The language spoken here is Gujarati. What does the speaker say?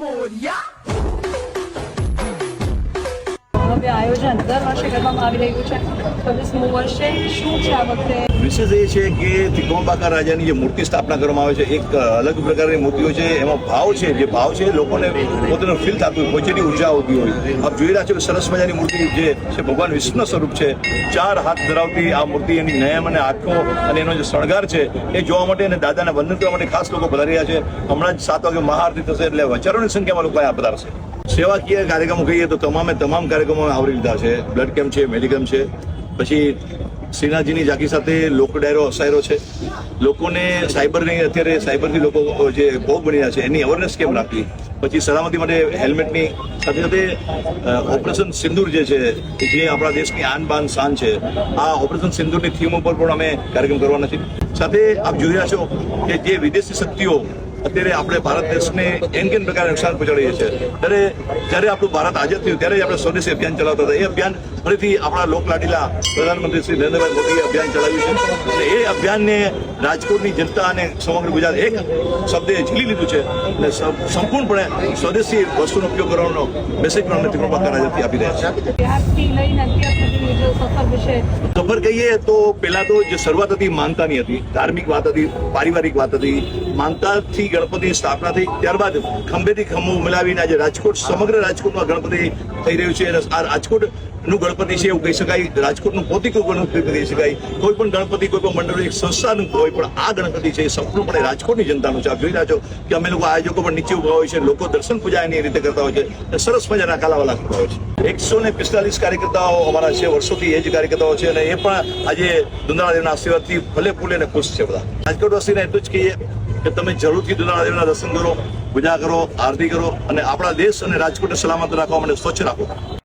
Yeah. વિશેષ એ છે કે ત્રિકોણબાકા રાજાની જે મૂર્તિ સ્થાપના કરવામાં આવે છે, એક અલગ પ્રકારની મૂર્તિઓ છે. એમાં ભાવ છે, જે ભાવ છે, લોકોને પોતાનું ફીલ થતું હોય પોચેની ઊર્જા આવતી હોય. આપ જોઈ રહ્યા છો કે સરસ મજાની મૂર્તિ જે છે, ભગવાન વિષ્ણુ સ્વરૂપ છે. ચાર હાથ ધરાવતી આ મૂર્તિ, એની નયમ અને આંખો અને એનો જે શણગાર છે, એ જોવા માટે અને દાદાને વંદન કરવા માટે ખાસ લોકો પધારી રહ્યા છે. હમણાં જ સાત વાગે મહાઆરતી થશે એટલે હજારોની સંખ્યામાં લોકો અહીંયા પધારશે. સેવાકીય કાર્યક્રમો કહીએ તો તમામે તમામ કાર્યક્રમો આવરી લીધા છે. બ્લડ કેમ્પ છે મેડિકમ છે. પછી શ્રીનાથજીની ઝાંકી સાથે લોક ડાયરો અસાયરો છે. લોકોને સાયબરની અત્યારે સાયબરથી લોકો જે ભોગ બની રહ્યા છે, એની અવેરનેસ કેમ રાખવી? પછી સલામતી માટે હેલ્મેટની સાથે સાથે ઓપરેશન સિંદૂર જે છે, જે આપણા દેશની આન બાન શાન છે, આ ઓપરેશન સિંદૂરની થીમ ઉપર પણ અમે કાર્યક્રમ કરવાના છીએ સાથે આપ જોઈ રહ્યા છો કે જે વિદેશી શક્તિઓ અત્યારે આપણે ભારત દેશને એન કેન પ્રકારે નુકસાન પહોંચાડીએ છીએ. ત્યારે જ્યારે આપણું ભારત આઝાદ થયું, ત્યારે આપણે સ્વદેશી અભિયાન ચલાવતા હતા. એ અભિયાન ફરીથી આપણા લોકલાડીલા પ્રધાનમંત્રી શ્રી નરેન્દ્રભાઈ મોદીએ અભિયાન ચલાવ્યું છે. અને એ અભિયાનને રાજકોટની જનતા અને સમગ્ર ગુજરાત એક શબ્દે ઝીલી લીધું છે અને સંપૂર્ણપણે સ્વદેશી વસ્તુનો ઉપયોગ કરવાનો મેસેજ પણ અમે રાજાથી આપી રહ્યા છીએ. જો સફર કહીએ તો પેલા તો જે શરૂઆત હતી માનતાની હતી, ધાર્મિક વાત હતી, પારિવારિક વાત હતી. માનતાથી ગણપતિની સ્થાપના થઈ, ત્યારબાદ ખંભેથી ખંભો મિલાવીને આજે રાજકોટ, સમગ્ર રાજકોટમાં ગણપતિ થઈ રહ્યું છે આ રાજકોટનું ગણપતિ છે એવું કહી શકાય. રાજકોટનું પોતિકું ગણપતિ કહી શકાય. કોઈ પણ ગણપતિ, કોઈ પણ મંડળ, એક સંસ્થાનું હોય, પણ આ ગણપતિ છે એ સંપૂર્ણપણે રાજકોટની જનતાનું છે. આપ જોઈ રહ્યા છો કે અમે લોકો આયોજકો પણ નીચે ઊભા હોય છે, લોકો દર્શન પૂજા એની રીતે કરતા હોય છે સરસ મજાના કાલાવાલા કરતા હોય છે. એકસો ને પિસ્તાલીસ કાર્યકર્તાઓ અમારા છે, વર્ષોથી એ જ કાર્યકર્તાઓ છે અને એ પણ આજે દુંદાળાદેવના આશીર્વાદથી ભલે ફૂલે અને ખુશ છે બધા. રાજકોટવાસીને એટલું જ કહીએ કે તમે જરૂરથી દુંદાળાદેવના દર્શન કરો, પૂજા કરો, આરતી કરો અને આપણા દેશ અને રાજકોટને સલામત રાખવા માટે સ્વચ્છ રાખો.